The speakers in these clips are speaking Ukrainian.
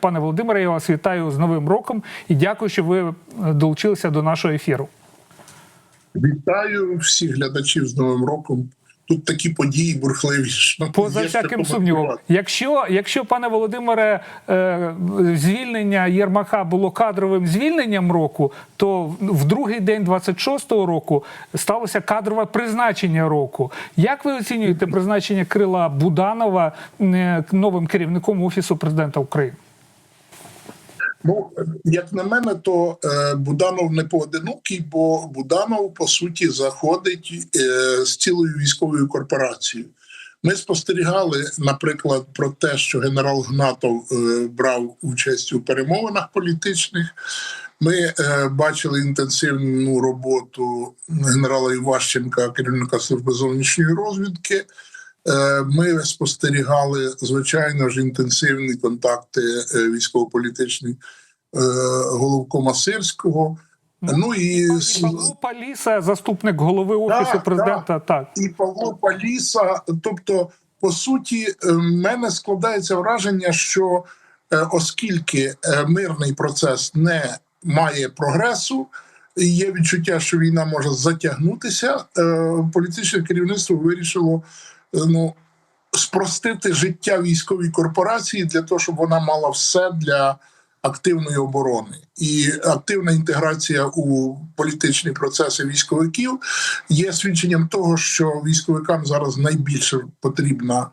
Пане Володимире, я вас вітаю з Новим роком і дякую, що ви е, долучилися до нашого ефіру. Вітаю всіх глядачів з Новим роком. Тут такі події бурхливі. Поза всяким сумнівом, якщо, якщо пане Володимире, е, звільнення Єрмака було кадровим звільненням року, то в другий день 26-го року сталося кадрове призначення року. Як ви оцінюєте призначення Крила Буданова е, новим керівником офісу президента України? Ну, як на мене, то е, Буданов не поодинокий, бо Буданов по суті заходить е, з цілою військовою корпорацією. Ми спостерігали, наприклад, про те, що генерал Гнатов е, брав участь у перемовинах політичних. Ми бачили інтенсивну роботу генерала Іващенка, керівника служби зовнішньої розвідки. Е, Ми спостерігали звичайно ж інтенсивні контакти е, військово-політичні е, головкома Сирського. Ну і, Павло Паліса, заступник голови офісу Так, президента, так. і Павло Паліса. Тобто, по суті, в мене складається враження, що оскільки мирний процес не має прогресу, є відчуття, що війна може затягнутися. Політичне керівництво вирішило ну, спростити життя військовій корпорації для того, щоб вона мала все для активної оборони і активна інтеграція у політичні процеси військовиків є свідченням того, що військовикам зараз найбільше потрібна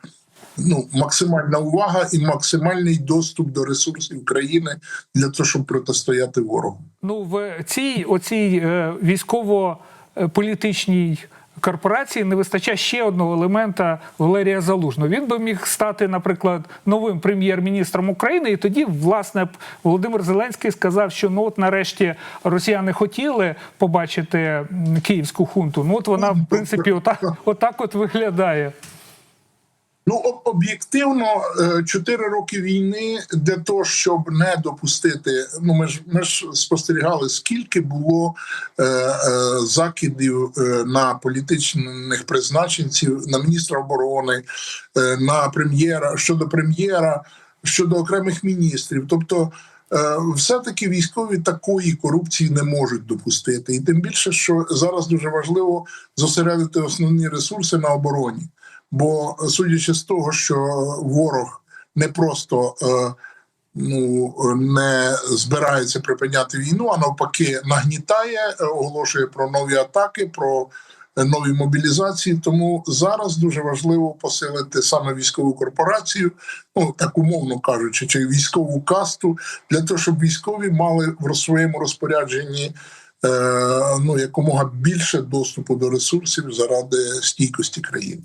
ну максимальна увага і максимальний доступ до ресурсів країни для того, щоб протистояти ворогу. Ну, в цій оцій е, військово-політичній корпорації не вистачає ще одного елемента Валерія Залужного. Він би міг стати, наприклад, новим прем'єр-міністром України, і тоді, власне, Володимир Зеленський сказав, що ну от нарешті росіяни хотіли побачити київську хунту. Ну от вона, в принципі, отак, отак от виглядає. Ну об'єктивно, е, чотири роки війни для того, щоб не допустити. Ну ми ж ми ж спостерігали, скільки було е, е, закидів е, на політичних призначенців, на міністра оборони, е, на прем'єра щодо прем'єра, щодо окремих міністрів. Тобто, е, все-таки військові такої корупції не можуть допустити, і тим більше, що зараз дуже важливо зосередити основні ресурси на обороні. Бо судячи з того, що ворог не просто е, ну не збирається припиняти війну, а навпаки, нагнітає, е, оголошує про нові атаки, про нові мобілізації. Тому зараз дуже важливо посилити саме військову корпорацію, ну так умовно кажучи, чи військову касту, для того, щоб військові мали в своєму розпорядженні. Е, Ну, якомога більше доступу до ресурсів заради стійкості країни.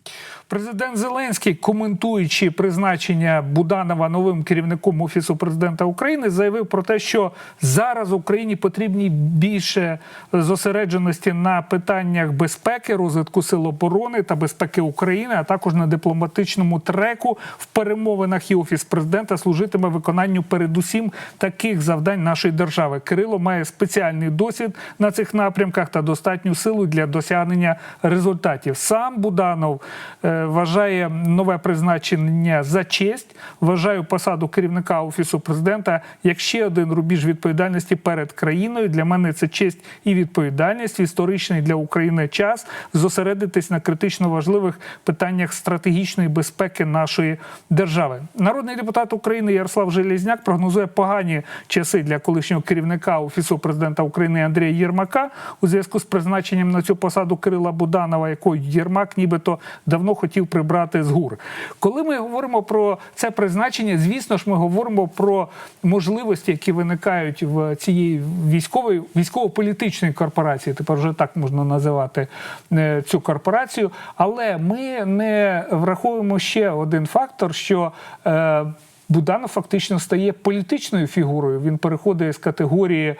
Президент Зеленський, коментуючи призначення Буданова новим керівником офісу президента України, заявив про те, що зараз Україні потрібні більше зосередженості на питаннях безпеки, розвитку сил оборони та безпеки України, а також на дипломатичному треку в перемовинах і офіс президента служитиме виконанню передусім таких завдань нашої держави. Кирило має спеціальний досвід на цих напрямках та достатню силу для досягнення результатів. Сам Буданов е, вважає нове призначення за честь. Вважаю посаду керівника офісу президента як ще один рубіж відповідальності перед країною. Для мене це честь і відповідальність. Історичний для України час зосередитись на критично важливих питаннях стратегічної безпеки нашої держави. Народний депутат України Ярослав Желізняк прогнозує погані часи для колишнього керівника офісу президента України Андрія Єрмака у зв'язку з призначенням на цю посаду Кирила Буданова, якого Єрмак нібито давно хотів прибрати з гур. Коли ми говоримо про це призначення, звісно ж, ми говоримо про можливості, які виникають в цієї військової військово-політичної корпорації. Тепер вже так можна називати е, цю корпорацію. Але ми не враховуємо ще один фактор, що е, Буданов фактично стає політичною фігурою. Він переходить з категорії е,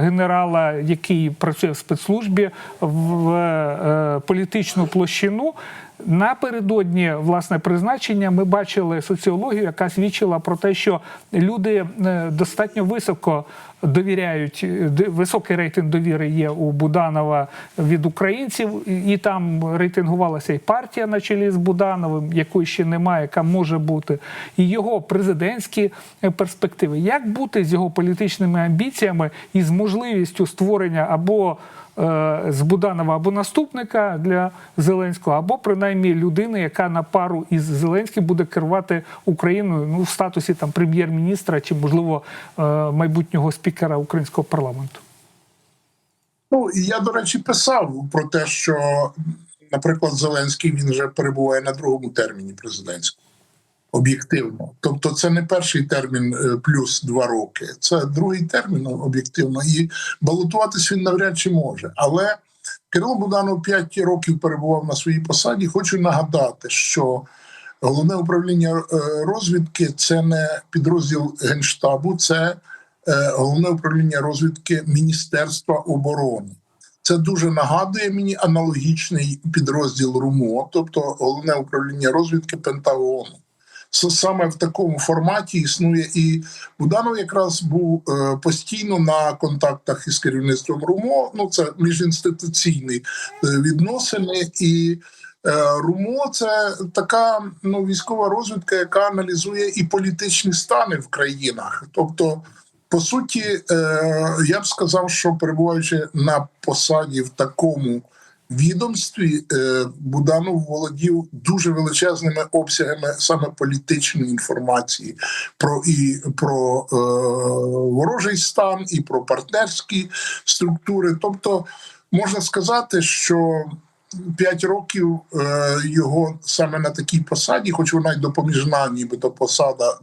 генерала, який працює в спецслужбі, в е, політичну площину. Напередодні власне призначення ми бачили соціологію, яка свідчила про те, що люди е, достатньо високо довіряють. е, Високий рейтинг довіри є у Буданова від українців, і там рейтингувалася і партія на чолі з Будановим, якої ще немає, яка може бути, і його президентські е, перспективи. Як бути з його політичними амбіціями і з можливістю створення або з Буданова або наступника для Зеленського, або принаймні людини, яка на пару із Зеленським буде керувати Україною ну в статусі там прем'єр-міністра чи можливо е, майбутнього спікера українського парламенту. Ну я, до речі, писав про те, що, наприклад, Зеленський він вже перебуває на другому терміні президентському. Об'єктивно, тобто це не перший термін е, плюс два роки, це другий термін об'єктивно, і балотуватись він навряд чи може. Але Кирило Буданов 5 років перебував на своїй посаді. Хочу нагадати, що головне управління е, розвідки це не підрозділ генштабу, це е, головне управління розвідки Міністерства оборони. Це дуже нагадує мені аналогічний підрозділ РУМО, тобто головне управління розвідки Пентагону. Саме в такому форматі існує і Буданов якраз був е, постійно на контактах із керівництвом РУМО. Ну це міжінституційні е, відносини, і е, РУМО це така ну військова розвідка, яка аналізує і політичні стани в країнах. Тобто, по суті, я б сказав, що перебуваючи на посаді в такому відомстві, е, Буданов володів дуже величезними обсягами саме політичної інформації про і про е, ворожий стан, і про партнерські структури. Тобто, можна сказати, що П'ять років е, його саме на такій посаді, хоч вона й допоміжна, нібито посада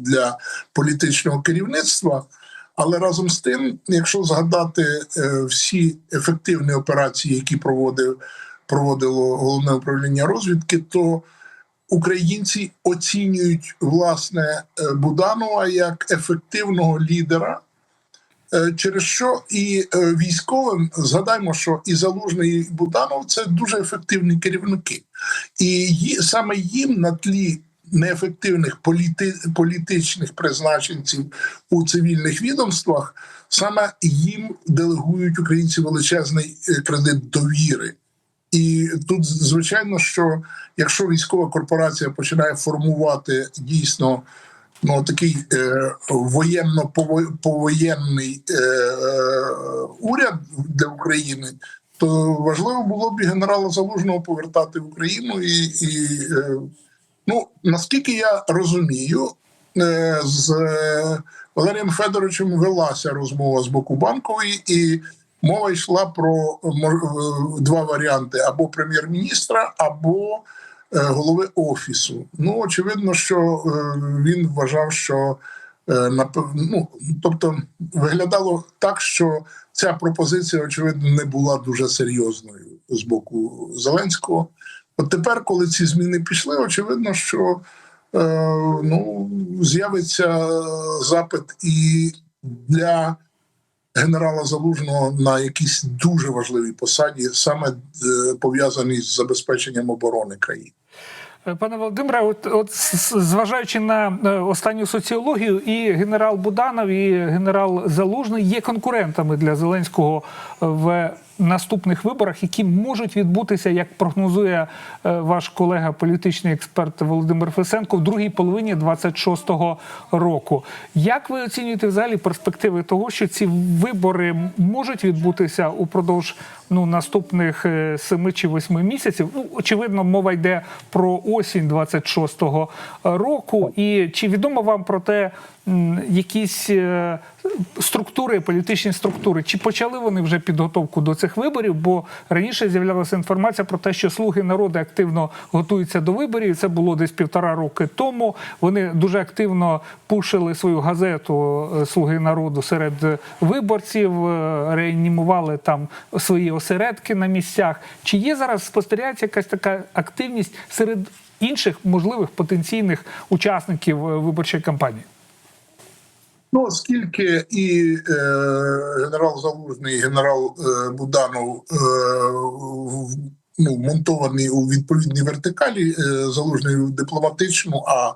для політичного керівництва. Але разом з тим, якщо згадати е, всі ефективні операції, які проводив проводило головне управління розвідки, то українці оцінюють власне е, Буданова як ефективного лідера. Е, Через що і військовим згадаймо, що і Залужний, і Буданов це дуже ефективні керівники, і саме їм на тлі неефективних політи, політичних призначенців у цивільних відомствах, саме їм делегують українці величезний е, кредит довіри. І тут звичайно, що якщо військова корпорація починає формувати дійсно ну такий е, воєнно повоєнний е, е, уряд для України, то важливо було б і генерала Залужного повертати в Україну. І, і е, ну наскільки я розумію, е, з е, Валерієм Федоровичем велася розмова з боку банкової і. Мова йшла про е, два варіанти: або прем'єр-міністра, або голови офісу. Ну очевидно, що він вважав, що ну, тобто виглядало так, що ця пропозиція, очевидно, не була дуже серйозною з боку Зеленського. От тепер, коли ці зміни пішли, очевидно, що е, ну, з'явиться запит і для генерала Залужного на якійсь дуже важливій посаді, саме е, пов'язаній з забезпеченням оборони країни. Е, Пане Володимире, от, от зважаючи на е, останню соціологію, і генерал Буданов, і генерал Залужний є конкурентами для Зеленського в наступних виборах, які можуть відбутися, як прогнозує е, ваш колега, політичний експерт Володимир Фесенко, в другій половині 26-го року. Як ви оцінюєте взагалі перспективи того, що ці вибори можуть відбутися упродовж ну, наступних е, семи чи восьми місяців? Ну, очевидно, мова йде про осінь 26-го року. І чи відомо вам про те, якісь е, структури, політичні структури, чи почали вони вже підготовку до цих виборів? Бо раніше з'являлася інформація про те, що слуги народу активно готуються до виборів. Це було десь півтора роки тому. Вони дуже активно пушили свою газету е, Слуги народу серед виборців, е, реанімували там свої осередки на місцях. Чи є зараз спостерігається якась така активність серед інших можливих потенційних учасників е, виборчої кампанії? Ну, оскільки і е, генерал Залужний, і генерал е, Буданов е, в- ну, монтовані у відповідній вертикалі, е, залужний у дипломатичну, а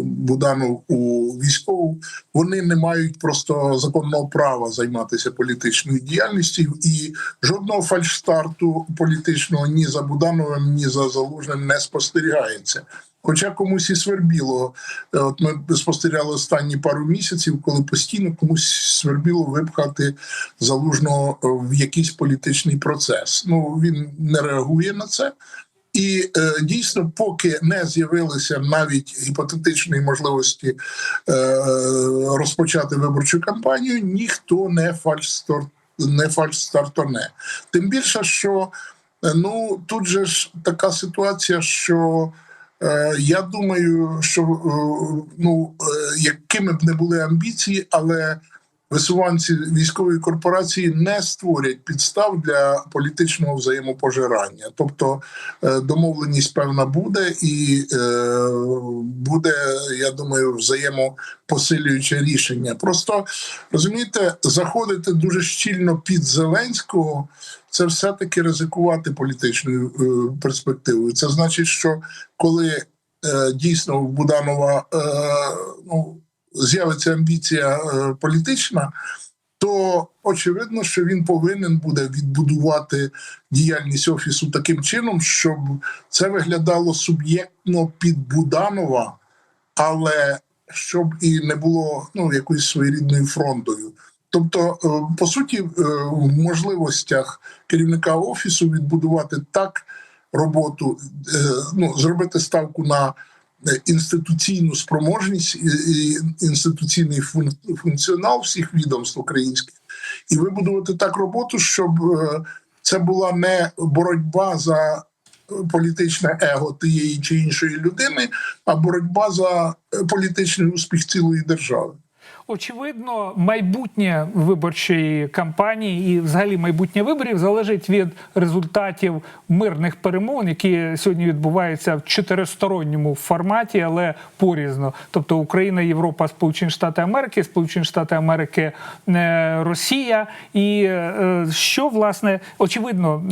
Буданов у військову, вони не мають просто законного права займатися політичною діяльністю, і жодного фальшстарту політичного ні за Будановим, ні за Залужним не спостерігається. Хоча комусь і свербіло, Е, от ми спостерігали останні пару місяців, коли постійно комусь свербіло випхати залужного е, в якийсь політичний процес. Ну він не реагує на це. І е, дійсно, поки не з'явилися навіть гіпотетичної можливості е, розпочати виборчу кампанію, ніхто не фальстор не фальстартоне. Тим більше, що е, ну тут же ж така ситуація, що е, я думаю, що е, ну е, якими б не були амбіції, але висуванці військової корпорації не створять підстав для політичного взаємопожирання. Тобто е, домовленість певна буде, і е, буде, я думаю, взаємопосилююче рішення. Просто розумієте, заходити дуже щільно під Зеленського. Це все-таки ризикувати політичною е, перспективою. Це значить, що коли е, дійсно у Буданова е, ну, з'явиться амбіція е, політична, то очевидно, що він повинен буде відбудувати діяльність офісу таким чином, щоб це виглядало суб'єктно під Буданова, але щоб і не було ну, якоюсь своєрідною фронтою. Тобто, е, по суті, е, в можливостях керівника офісу відбудувати так роботу, ну зробити ставку на інституційну спроможність і інституційний функціонал всіх відомств українських, і вибудувати так роботу, щоб е, це була не боротьба за політичне его тієї чи іншої людини, а боротьба за е, політичний успіх цілої держави. Очевидно, майбутнє виборчої кампанії і взагалі майбутнє виборів залежить від результатів мирних перемовин, які сьогодні відбуваються в чотиристоронньому форматі, але порізно. Тобто Україна, Європа, Сполучені Штати Америки, Сполучені Штати Америки, е, Росія. І е, що власне очевидно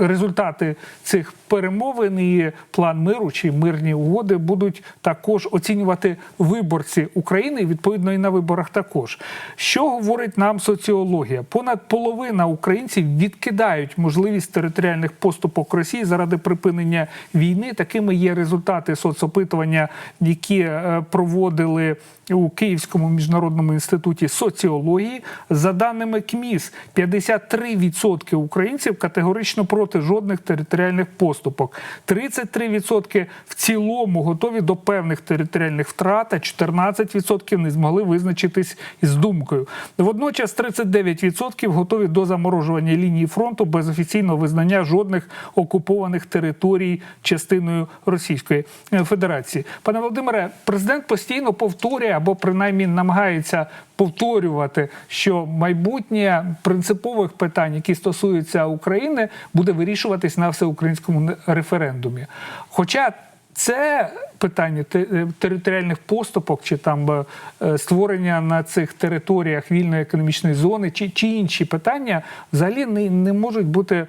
результати цих перемовин і план миру чи мирні угоди будуть також оцінювати виборці України, відповідно на виборах також. Що говорить нам соціологія? Понад половина українців відкидають можливість територіальних поступок Росії заради припинення війни. Такими є результати соцопитування, які е, проводили у Київському міжнародному інституті соціології. За даними КМІС, 53% українців категорично проти жодних територіальних поступок. 33% в цілому готові до певних територіальних втрат, а 14% не змогли визначитись із думкою. Водночас 39% готові до заморожування лінії фронту без офіційного визнання жодних окупованих територій частиною Російської Федерації. Пане Володимире, президент постійно повторює або принаймні намагається повторювати, що майбутнє принципових питань, які стосуються України, буде вирішуватись на всеукраїнському референдумі. Хоча це питання е, територіальних поступок чи там е, створення на цих територіях вільної економічної зони, чи, чи інші питання взагалі не, не можуть бути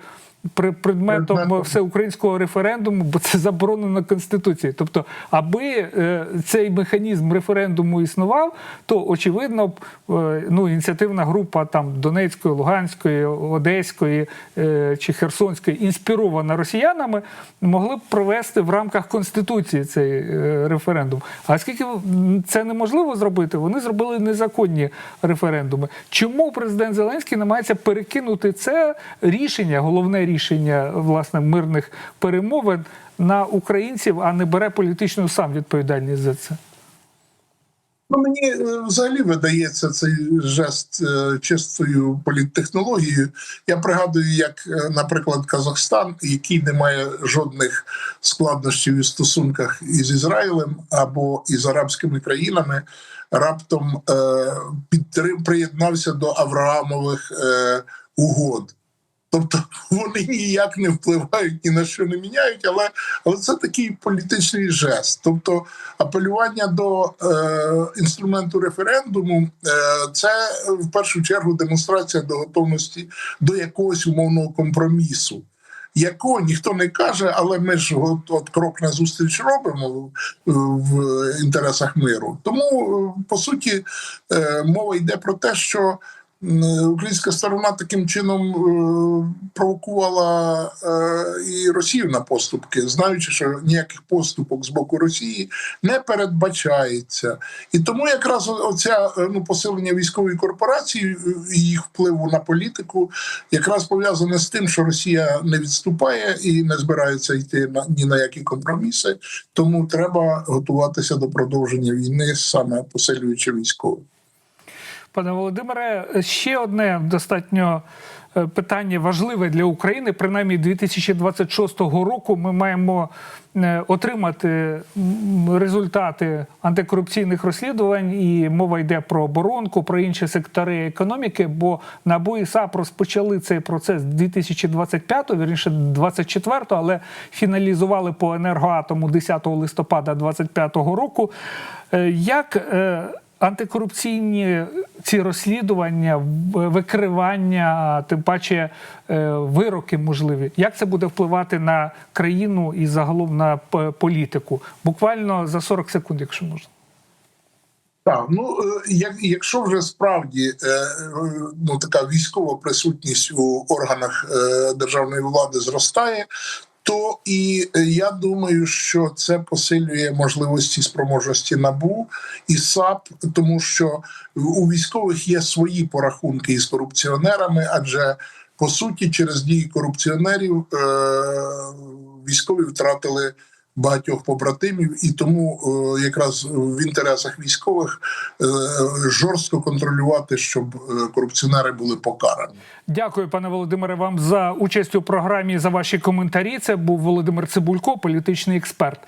предметом Предметом. всеукраїнського референдуму, бо це заборонено конституцією. Тобто, аби е, цей механізм референдуму існував, то очевидно е, ну, ініціативна група там Донецької, Луганської, Одеської е, чи Херсонської, інспірована росіянами, могли б провести в рамках конституції цей е, референдум. А оскільки це неможливо зробити, вони зробили незаконні референдуми. Чому президент Зеленський намагається перекинути це рішення, головне рішення власне мирних перемовин на українців, а не бере політичну сам відповідальність за це? Ну, мені е, взагалі видається цей жест е, чистою політтехнологією. Я пригадую, як, е, наприклад, Казахстан, який не має жодних складнощів у стосунках із Ізраїлем або із арабськими країнами, раптом е, підтрим, приєднався до Авраамових е, угод. Тобто вони ніяк не впливають ні на що не міняють, але, але це такий політичний жест. Тобто апелювання до е, інструменту референдуму е, це в першу чергу демонстрація до готовності до якогось умовного компромісу. Якого ніхто не каже, але ми ж от, от крок назустріч робимо в, в інтересах миру. Тому е, по суті е, мова йде про те, що українська сторона таким чином е, провокувала е, і Росію на поступки, знаючи, що ніяких поступок з боку Росії не передбачається. І тому якраз оця е, ну посилення військової корпорації е, і їх впливу на політику якраз пов'язане з тим, що Росія не відступає і не збирається йти на ні на які компроміси. Тому треба готуватися до продовження війни, саме посилюючи військову. Пане Володимире, ще одне достатньо е, питання важливе для України. Принаймні 2026 року ми маємо е, отримати результати антикорупційних розслідувань, і мова йде про оборонку, про інші сектори економіки. Бо НАБУ і САП розпочали цей процес 2025, вірніше 24, але фіналізували по енергоатому 10 листопада 2025 року. Е, Як антикорупційні ці розслідування, викривання, тим паче е, вироки можливі. Як це буде впливати на країну і загалом на політику? Буквально за 40 секунд, якщо можна. Так, ну е, як, якщо вже справді е, е, ну така військова присутність у органах е, державної влади зростає, то і е, я думаю, що це посилює можливості спроможності набу і САП, тому що у військових є свої порахунки із корупціонерами, адже по суті, через дії корупціонерів е, військові втратили багатьох побратимів, і тому е, якраз в інтересах військових е, жорстко контролювати, щоб е, корупціонери були покарані. Дякую, пане Володимире, вам за участь у програмі за ваші коментарі. Це був Володимир Цибулько, політичний експерт.